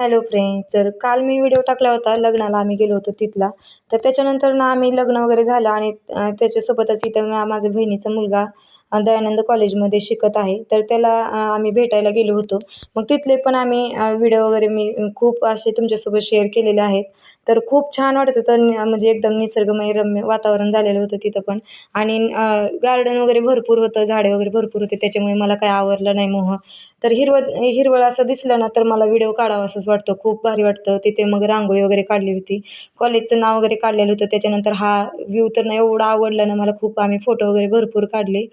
Hello friend तर काल मी video टाकला होता लग्नाला आम्ही गेलो होतो तिथला. तर त्याच्यानंतर ना आम्ही लग्न वगैरे झालं आणि त्याच्यासोबतच इथं ना माझ्या बहिणीचा मुलगा दयानंद कॉलेजमध्ये शिकत आहे. तर त्याला आम्ही भेटायला गेलो होतो. मग तिथले पण आम्ही व्हिडिओ वगैरे मी खूप असे तुमच्यासोबत शेअर केलेले आहेत. तर खूप छान वाटत होतं म्हणजे एकदम निसर्गमय रम्य वातावरण झालेलं होतं तिथं पण. आणि गार्डन वगैरे भरपूर होतं झाडे वगैरे भरपूर होते त्याच्यामुळे मला काय आवडलं नाही मोह. तर हिरवळ हिरवळ असं दिसलं ना तर मला व्हिडिओ काढावा असंच वाटतो खूप भारी वाटतं. तिथे मग रांगोळी वगैरे काढली होती. कॉलेजचं नाव वगैरे काढलेलं होतं. त्याच्यानंतर हा व्ह्यू तर ना एवढा आवडला ना मला. खूप आम्ही फोटो वगैरे भरपूर काढले.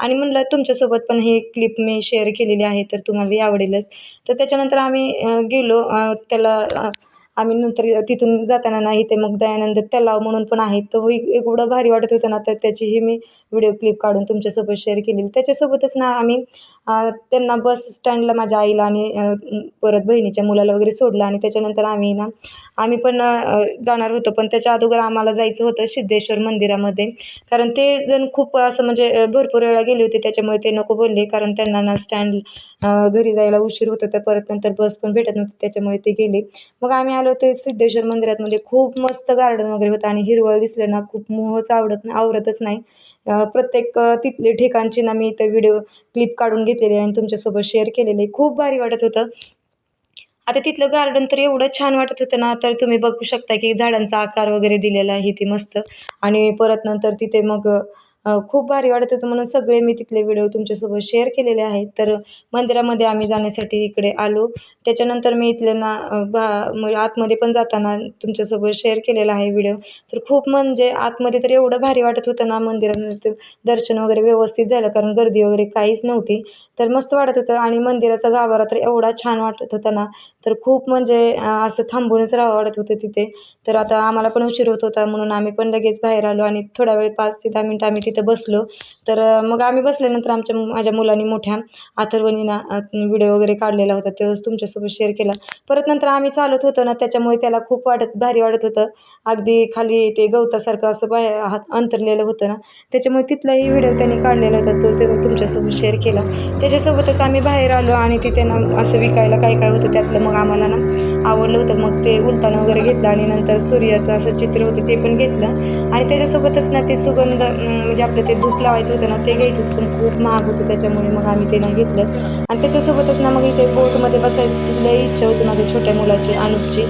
आणि म्हणलं तुमच्यासोबत पण ही क्लिप मी शेअर केलेली आहे तर तुम्हालाही आवडेलच. तर त्याच्यानंतर आम्ही गेलो त्याला आम्ही नंतर तिथून जाताना ना इथे मग दयानंद तलाव म्हणून पण आहे तो एवढं भारी वाटत होतं ना तर त्याचीही मी व्हिडिओ क्लिप काढून तुमच्यासोबत शेअर केलेली त्याच्यासोबतच ना आम्ही त्यांना बस स्टँडला माझ्या आईला आणि परत बहिणीच्या मुलाला वगैरे सोडलं आणि त्याच्यानंतर आम्ही ना आम्ही पण जाणार होतो. पण त्याच्या अगोदर आम्हाला जायचं होतं सिद्धेश्वर मंदिरामध्ये. कारण ते जण खूप असं म्हणजे भरपूर वेळा गेले होते. त्याच्यामुळे ते नको बोलले. कारण त्यांना ना स्टँड घरी जायला उशीर होत होता. परत नंतर बस पण भेटत नव्हती. त्याच्यामुळे ते गेले. मग आम्ही आलो ते सिद्धेश्वर मंदिरात खूप मस्त गार्डन वगैरे होतं आणि हिरवळ दिसलं ना खूप मोहच आवडत आवडतच नाही. प्रत्येक तिथले ठिकाणची ना मी इथं व्हिडिओ क्लिप काढून घेतलेली आहे आणि तुमच्यासोबत शेअर केलेले खूप भारी वाटत होतं. आता तिथलं गार्डन तर एवढं छान वाटत होतं ना तर तुम्ही बघू शकता की झाडांचा आकार वगैरे दिलेला आहे ते मस्त. आणि परत नंतर तिथे मग खूप भारी वाटत होतं म्हणून सगळे मी तिथले व्हिडिओ तुमच्यासोबत शेअर केलेले आहेत. तर मंदिरामध्ये आम्ही जाण्यासाठी इकडे आलो. त्याच्यानंतर मी इथले ना बा म्हणजे आतमध्ये पण जाताना तुमच्यासोबत शेअर केलेला आहे व्हिडिओ तर खूप म्हणजे आतमध्ये तर एवढं भारी वाटत होतं ना मंदिरामध्ये दर्शन वगैरे व्यवस्थित झालं कारण गर्दी वगैरे काहीच नव्हती. तर मस्त वाटत होतं आणि मंदिराचा गाभारा तर एवढा छान वाटत होता ना. तर खूप म्हणजे असं थांबूनच राहावं वाटत होतं तिथे. तर आता आम्हाला पण उशीर होत होता म्हणून आम्ही पण लगेच बाहेर आलो आणि थोडा वेळ पाच ते दहा मिनटं आम्ही तिथे तिथं बसलो. तर मग आम्ही बसल्यानंतर आमच्या माझ्या मुलांनी मोठ्या अथर्वनीना व्हिडिओ वगैरे काढलेला होता. तेव्हाच तुमच्यासोबत शेअर केला. परत नंतर आम्ही चालत होतो ना त्याच्यामुळे त्याला खूप वाटत भारी वाटत होतं. अगदी खाली ते गवतासारखं असं बाहेर हात अंतरलेलं होतं ना. त्याच्यामुळे तिथलाही व्हिडिओ त्यांनी काढलेला होता. तो ते तुमच्यासोबत शेअर केला. त्याच्यासोबतच आम्ही बाहेर आलो आणि तिथे ना असं विकायला काय काय होतं त्यातलं मग आम्हाला ना आवडलं होतं. मग ते उलताना वगैरे घेतलं आणि नंतर सूर्याचं असं चित्र होतं ते पण घेतलं. आणि त्याच्यासोबतच ना ते सुगंध म्हणजे आपलं ते धूप लावायचं होतं ना ते घ्यायचं होतं. पण खूप महाग होतं त्याच्यामुळे मग आम्ही ते नाही घेतलं. आणि त्याच्यासोबतच ना मग इथे बोटमध्ये बसायची लई इच्छा होती माझ्या छोट्या मुलाची अनुपची.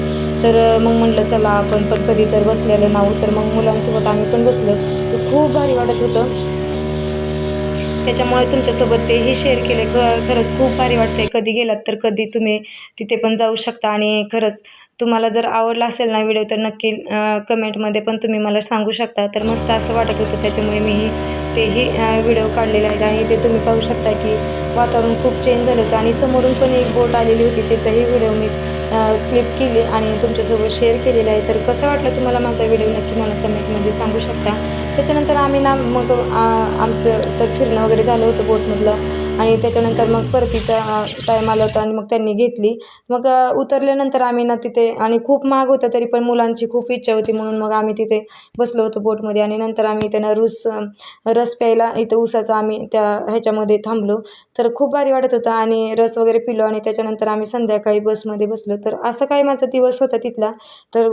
तर मग म्हणलं चला आपण पण कधी तर बसलेलं नाव तर मग मुलांसोबत आम्ही पण बसलो. तर खूप भारी वाटत होतं. त्याच्यामुळे तुमच्यासोबत तेही शेअर केले. ख खरंच खूप भारी वाटतंय. कधी गेलात तर कधी तुम्ही तिथे पण जाऊ शकता. आणि खरंच तुम्हाला जर आवडला असेल ना व्हिडिओ तर नक्की कमेंटमध्ये पण तुम्ही मला सांगू शकता. तर मस्त असं वाटत होतं. त्याच्यामुळे मीही तेही व्हिडिओ काढलेले आहेत. आणि ते तुम्ही पाहू शकता की वातावरण खूप चेंज झालं होतं. आणि समोरून पण एक बोट आलेली होती. त्याचाही व्हिडिओ मी क्लिप केली आणि तुमच्यासोबत शेअर केलेला आहे. तर कसं वाटलं तुम्हाला माझा व्हिडिओ नक्की मला कमेंटमध्ये सांगू शकता. त्याच्यानंतर आम्ही ना मग आमचं तर फिरणं वगैरे झालं होतं बोटमधलं. आणि त्याच्यानंतर मग परतीचा टाईम आला होता आणि मग त्यांनी घेतली. मग उतरल्यानंतर आम्ही ना तिथे आणि खूप महाग होतं तरी पण मुलांची खूप इच्छा होती. म्हणून मग आम्ही तिथे बसलो होतो बोटमध्ये. आणि नंतर आम्ही त्यांना रूस रस प्यायला इथं उसाचा आम्ही त्या ह्याच्यामध्ये थांबलो. तर खूप भारी वाटत होतं. आणि रस वगैरे पिलो. आणि त्याच्यानंतर आम्ही संध्याकाळी बसमध्ये बसलो. तर असं काही माझा दिवस होता तिथला. तर